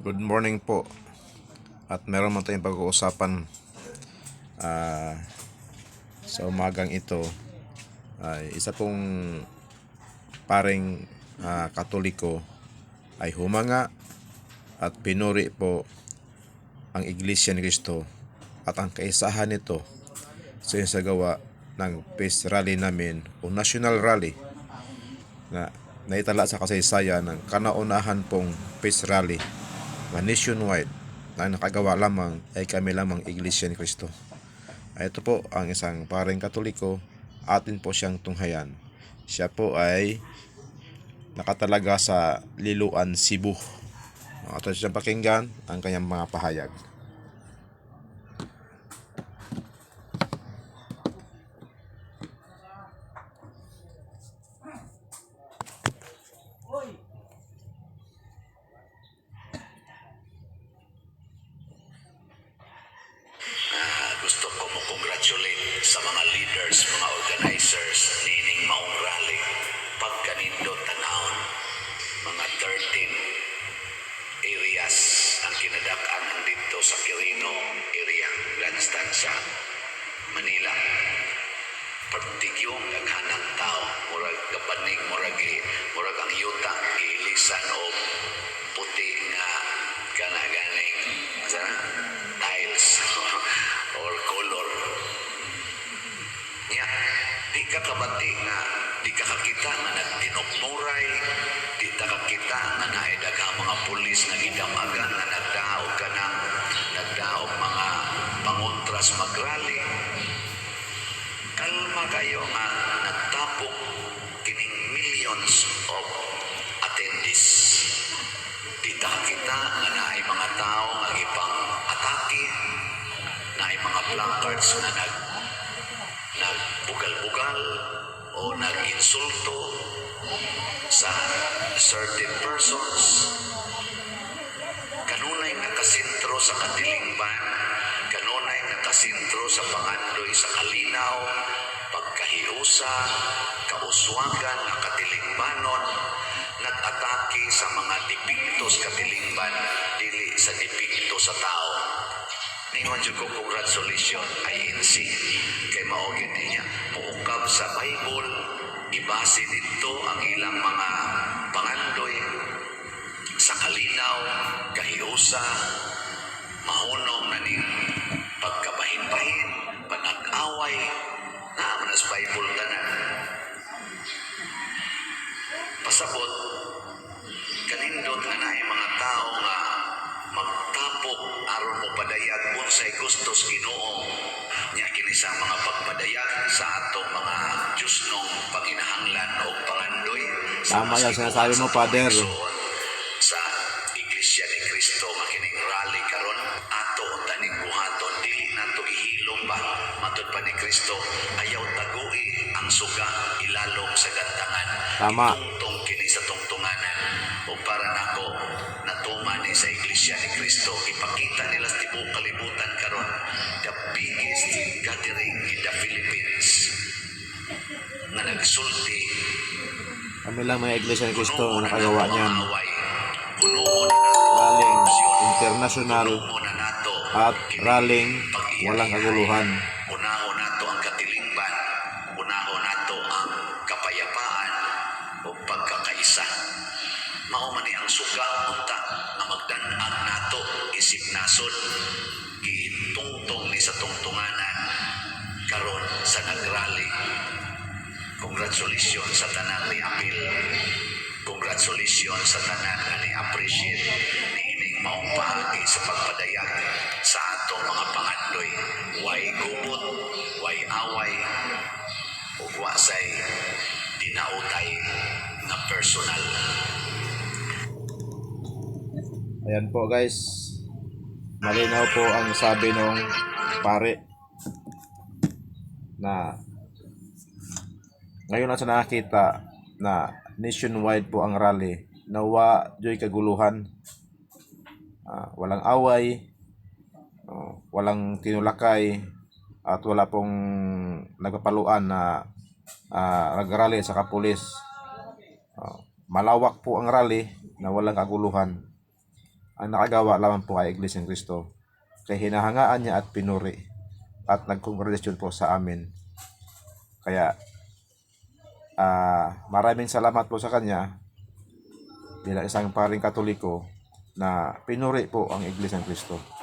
Good morning po. At meron man tayong pag-uusapan ah, sa umagang ito ay isa pong paring ah, katoliko ay humanga at pinuri po ang Iglesia ni Cristo at ang kaisahan nito sa sa gawa ng peace rally namin o national rally na naitala sa kasaysayan ng kanaunahan pong peace rally nationwide na nakagawa lamang ay kami lamang Iglesia ni Cristo. Ay, Ito po ang isang paring katoliko, atin po siyang tunghayan. Siya po ay nakatalaga sa Liluan, Cebu. Ato siyang pakinggan ang kanyang mga pahayag. Ganstancia, Manila. Partigyong naghanang tao, murag kapanig, murag, murag ang yuta, iilisan o puti nga kanaganing sana, tiles or color. Nya, di ka kabati nga, di ka kakita nga nagtinokmuray, di ka kakita nga naedaga mga pulis nga gidamagan nga nagdaog ka ng panguntras magrally. Kalma kayo nga nagtapok kining millions of attendees. Di ta kita nga naay mga tao nga ipang atake, naay mga placards nga nag nagbugal-bugal o nag-insulto sa certain persons. Kanunay nakasintro sa katilingban, kanunay nakasintro sa pangandoy sa kalinaw, pagkahiusa, kauswagan na katilingbanon, nag-atake sa mga dipiktos katilingban, dili sa dipikto sa tao. Ningon ko congratulation INC kay maugid niya muukab sa Bible ibase dito ang ilang mga pangandoy sa kalinaw kahiusa mahunong na ning kanindot nga naay mga tao nga magtapok aron mo padayag unsay gustos Ginoo nya kini sa mga pagpadayag sa atong mga Diyos nung paginahanglan o pangandoy sa Tama yan, sinasabi mo, Father. sa Iglesia ni Cristo makining rally karon ato unta ning buhaton dili nato ihilom ba matud pa ni Kristo ayaw tagui ang suga ilalom sa gantangan Tama. Itungtong para nako natuman ni sa Iglesia ni Kristo ipakita nila sa tibuok kalibutan karon the biggest gathering in the Philippines nga nagsulti Kami lang mga Iglesia ni Cristo ang nakagawa niyan. Na korupsyon. international na at pag-iyayahay. walang kaguluhan. Suga unta nga magdan-ag nato isip nasod gitungtong ni sa tungtunganan karon sa nagrally. Congratulations sa tanan ni Apil. Congratulations sa tanan nga ni appreciate ni ining maong paagi sa pagpadayag sa atong mga pangandoy. Way gubot, way away, ug wa say dinautay na personal. Ayan po guys. Malinaw po ang sabi nung pare na ngayon lang sa nakakita na nationwide po ang rally. Nawa joy kaguluhan. Ah, walang away. Oh, walang tinulakay. At wala pong nagpapaluan na uh, nagrally sa kapulis. Ah, malawak po ang rally na walang kaguluhan ang nakagawa lamang po ay Iglesia ng Cristo. Kaya hinahangaan niya at pinuri at nagkongratulation po sa amin. Kaya ah maraming salamat po sa kanya bilang isang paring katoliko na pinuri po ang Iglesia ng Cristo.